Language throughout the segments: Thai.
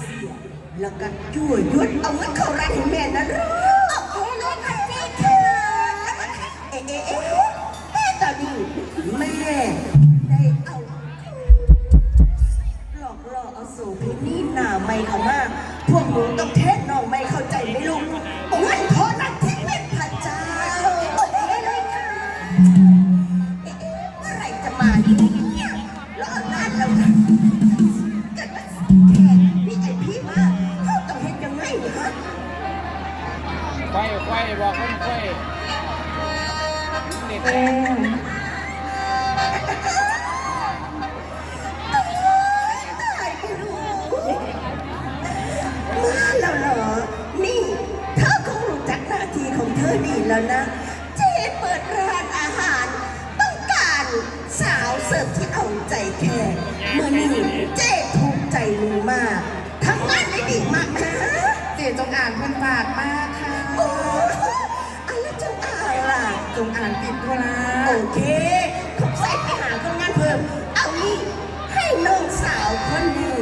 เสีย แล้วก็ยั่วยุดเอาเงินเข้าร้านให้แม่นะลูกโอเคเลยค่ะเจ๊ค่ะเอ๊ะเอ๊ะเอ๊ะแม่ตอนนี้แม่ได้เอาหลอกล่อเอาโสเพณีหน้าไม่เข้ามา พวกหนูต้องเทศน้องไม่เข้าใจไหมลูกโอ้ ไฟไฟบอกคนไฟเด็กเอ๊ะตายไปลูกมาแล้วเหรอ นี่เธอคงรู้จักหน้าที่ของเธอดีแล้วนะ เจ๊เปิดร้านอาหาร ต้องการสาวเสิร์ฟที่เอาใจแขกเมื่อนี้เจ๊ถูกใจมึงมากทำงานได้ดีมากนะ เจจงอ่านเพื่อนฝากมาก อ้อะไรจังอ่างล่ะจงอ่านติดธุระโอเคผมใส่ไปหาคนงานเพิ่ม เอานี่ให้น้องสาวคนนี้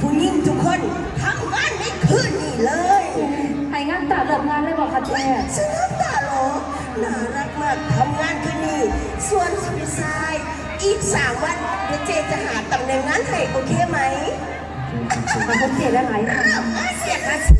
ผู้หญิงทุกคนทำงานในคืนนี้เลยไอ้งานตัดเลิกงานเลยบอกค่ะเจ๊ฉันน้ำตาหรอน่ารักมากทำงานคืนนี้ ส่วนสุดท้ายอีกสามวันเดี๋ยวเจจะหาตำแหน่งงานให้โอเคไหมมาพบเจ๊ได้ไหมค่ะอ้าวเสียค่าเ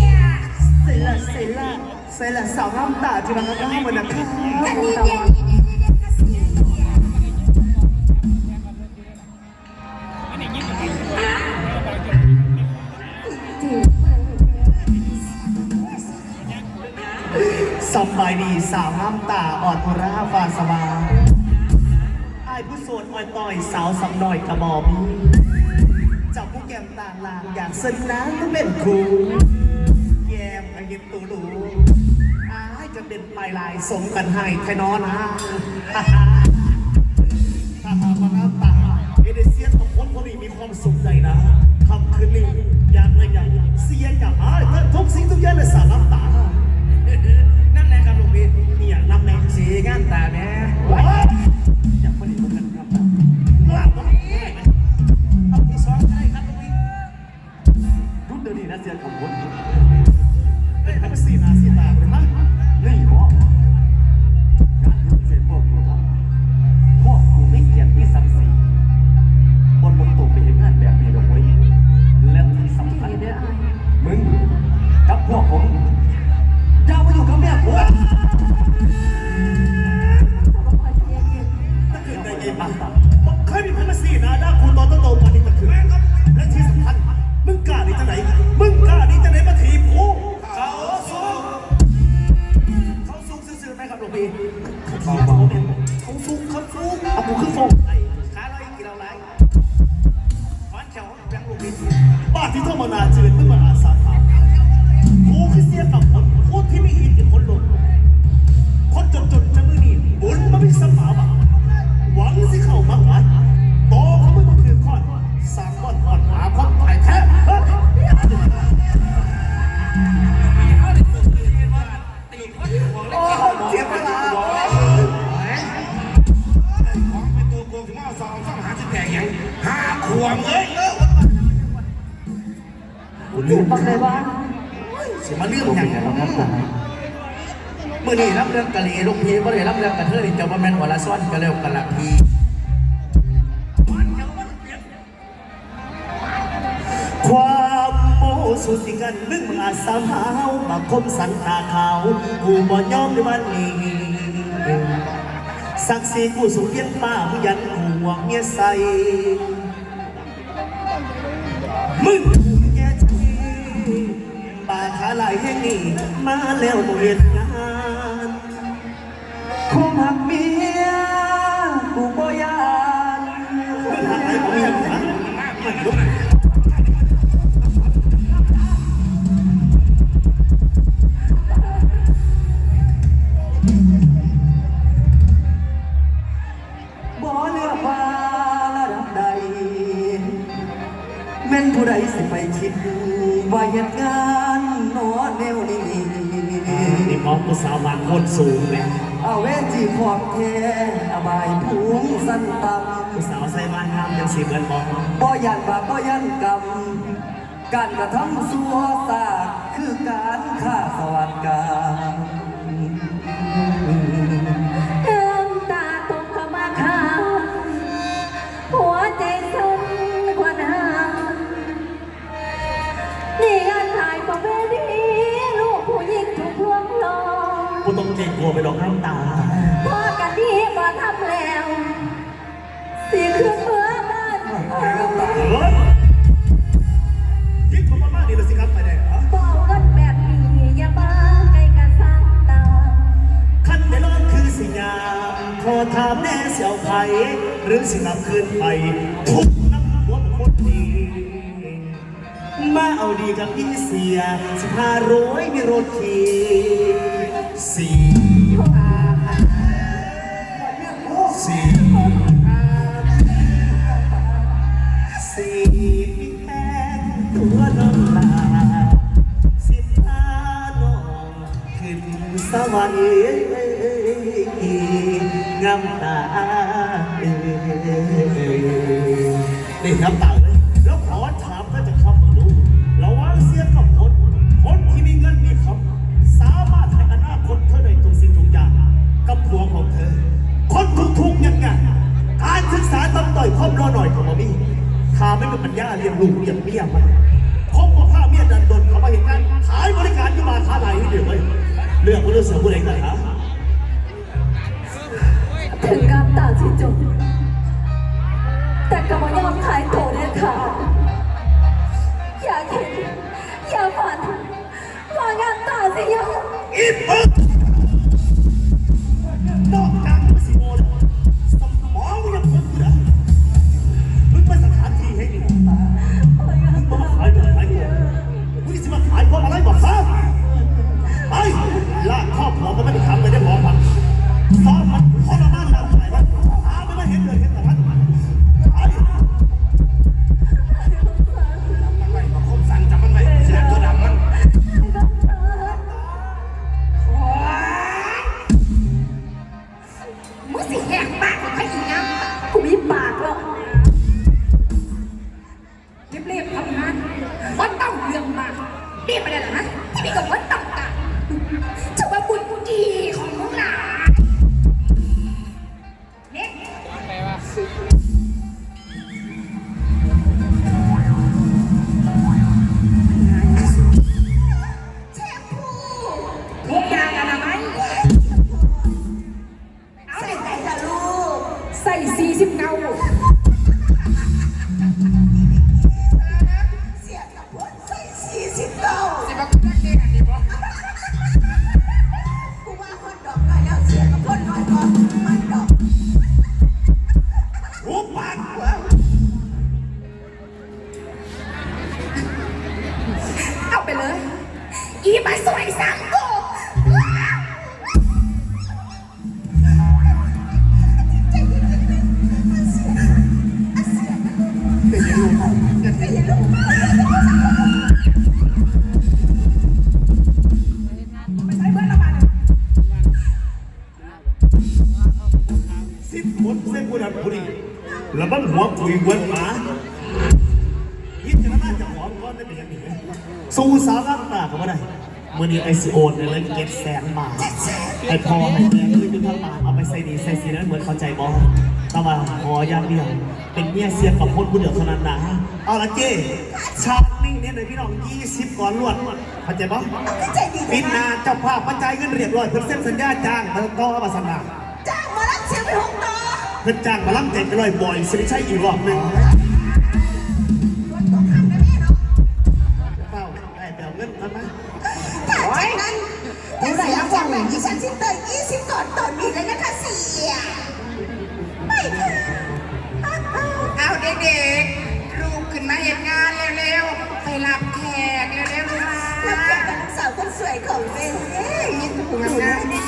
เสร็จละสาวน้ำตาที่มันก็ห้ามมันนะคะอันนี้เค่ะเสียเสียดีสบายดีสาวน้ำตาอ่อนโทราฟาสบายไอ้ายผู้โสดอ่อยต่อยสาวสำน้อยกระบอกมีเจับผู้แก้มต่างลางอย่างสนน้ำต้องเป็นครูแก้มให้เห็นตูดู เป็นลายลายสมกันให้แค่นอนนะฮ่าฮ่าถ้าหากว่าน้ำตาเอเดเซียนของคนคนนี้มีความสุขใจนะคำคืนนี้อยากเลยอยากเสียกับอ้ายทุกสิ่งทุกอย่างเลยสารน้ำตานั่นแหละครับลุงพี่นี่ยน้ำแดงสีงานตาแน่อย เกิดได้ไงบ้างบอกเคยมีพันมาสี่นาด้าคูตอนโตๆมานี่ตะเกิดและที่สำคัญมึงกล้าดีจะไหน มึงกล้าดีจะไหนมาถีบกูเขาสูงเขาสูงซื่อๆไหมครับหลวงพี่เขาเบาๆเนี่ยเขาสูงเขาสูงเอากูขึ้นฟงไอ้ขาลอยกินเอาไรฟันแขวยังหลวงพี่บ้านที่ต้องมานาจืดมึงมาอาสา บอกเลยว่าเสียมาเรื่องอย่างเมื่อนี้รับเรื่องกะเลลูกพีเมื่อนี้รับเรื่องกะเทยเจ้าแม่นหัวละซ่อนกะเลวกะละพีความโมสุสิกันลึกมาสาวหาวมาคมสันตาขาวกูบ่ยอมในวันนี้สักสีกูสุเพียนป้าผู้ยันหังเงี้ยใส่มึง หลายแห่งนี้มาแล้วบ่เห็นงานคงหักเมียกูบ่ยาน แม่นผู้ใดสิไปคิดว่าเหตุการณ์นอแนวนี้นี่มองผู้สาวมางคนสูงเลยเอาเวจีความเทอบายผูงสั้นต่ำผู้สาวใส่บ้านงามยังสิเบินมองบ่ยันบาบ่ยันกรรมการกระทำซัวซาคือการฆ่าสวัสดิการ หรือสินับขึ้นไปทุกนัำวัวคนดีมาเอาดีกับพี่เสียสิบห้าร้อยมีรถขี่สี่สี่สี่แค่ตัวน้ำาสิพานองขึ้นสวรรค์ น้ำตาเลยแล้วขอถามท่านจะคำมึงรู้ระวังเสียกับคนคนที่มีเงินมีคำสามารถให้อนาคตเธอได้ทุกสิ่งตรงอย่างกับผัวของเธอ คนทุกทุกยังไงการศึกษาต้องต่อยครอบรอหน่อยของมีถ้าไม่เป็นปัญญาเรียนลูกเรียนเมียมัน คุยเวิร์หมาพิจารณาจะหอมก้อนได้เป็นอย่งนี้สู้สาวร่างตาเขไม่ได้เมือนี้ไอซีโอนเลยเก็ตแสนมาไอพอไอแสนเลยเป็ทั้งมาเอาไปใส่ดีใส่สีนั้นเหมือนเข้าใจบอต่วัาขออย่างเดียวเป็นเมียเสียกับคนผู้เดียวเท่านั้นนะเอาละเจ้ชาตินี้เนี่ยเดี๋ยพี่น้องยี่สิบก่อนรวดเข้าใจอะปิดนาเจ้าภาพปัจจัยเงินเรียบร้อยเพื่อเซ็นสัญญาจ้างเติมต่อมาสนาจ้างมาแล้วเชียงไปหกต่อ เพิ่นจ้างมาล่ำเจ็ดไปร้อยบ่อยสิไม่ใช่อีกรอบหนึ่งวันต้องทำนะเนาะเป้าได้แต่เอาเงินนั้นนะถ้าจากนั้นแต่เสียงจากแม่ฉันสิ้นเตยยี่สิบก่อนตอนนี้เลยนะคะเสียไม่ค่ะเอาเด็กๆลูกขึ้นมาเห็นงานเร็วๆ ไปรับแขกเร็วๆนะรับแขกกับลูกสาวคนสวยของแม่ยินดีนะดี